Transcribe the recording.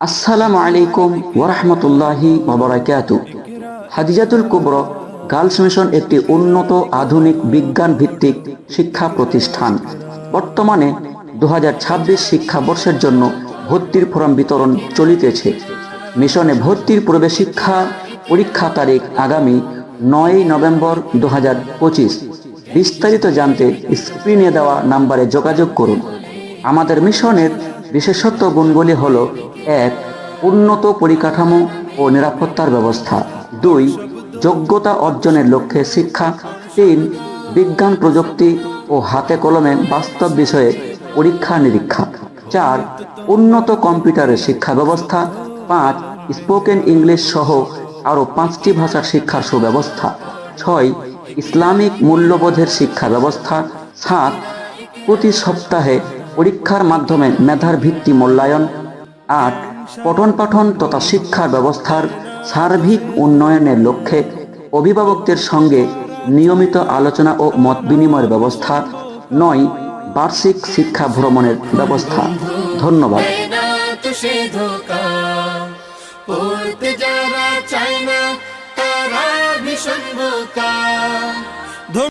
আসসালামু আলাইকুম ওরহমতুল্লাহি ওবরাকাত হাদিজাতুল কুবর গার্লস মিশন একটি উন্নত আধুনিক বিজ্ঞান ভিত্তিক শিক্ষা প্রতিষ্ঠান। বর্তমানে দু হাজার ছাব্বিশ শিক্ষাবর্ষের জন্য ভর্তির ফর্ম বিতরণ চলিতেছে। মিশনে ভর্তির পূর্বে শিক্ষা পরীক্ষা তারিখ আগামী নয় নভেম্বর দু হাজার পঁচিশ। বিস্তারিত জানতে স্ক্রিনে দেওয়া নাম্বারে যোগাযোগ করুন। আমাদের মিশনের বিশেষত্ব গুণগুলি হল, এক, উন্নত পরিকাঠামো ও নিরাপত্তার ব্যবস্থা। দুই, যোগ্যতা অর্জনের লক্ষ্যে শিক্ষা। তিন, বিজ্ঞান প্রযুক্তি ও হাতে কলমে বাস্তব বিষয়ে পরীক্ষা নিরীক্ষা। চার, উন্নত কম্পিউটারের শিক্ষা ব্যবস্থা। পাঁচ, স্পোকেন ইংলিশ সহ আরও পাঁচটি ভাষার শিক্ষার সুব্যবস্থা। ছয়, ইসলামিক মূল্যবোধের শিক্ষা ব্যবস্থা। সাত, প্রতি সপ্তাহে পরীক্ষার মাধ্যমে মেধার ভিত্তি মূল্যায়ন। আট, পঠন পাঠন তথা শিক্ষার ব্যবস্থার সার্বিক উন্নয়নের লক্ষ্যে অভিভাবকদের সঙ্গে নিয়মিত আলোচনা ও মত বিনিময়ের ব্যবস্থা। নয়, বার্ষিক শিক্ষা ভ্রমণের ব্যবস্থা। ধন্যবাদ। পড়তে যারা চায় না, তারা ভীষণ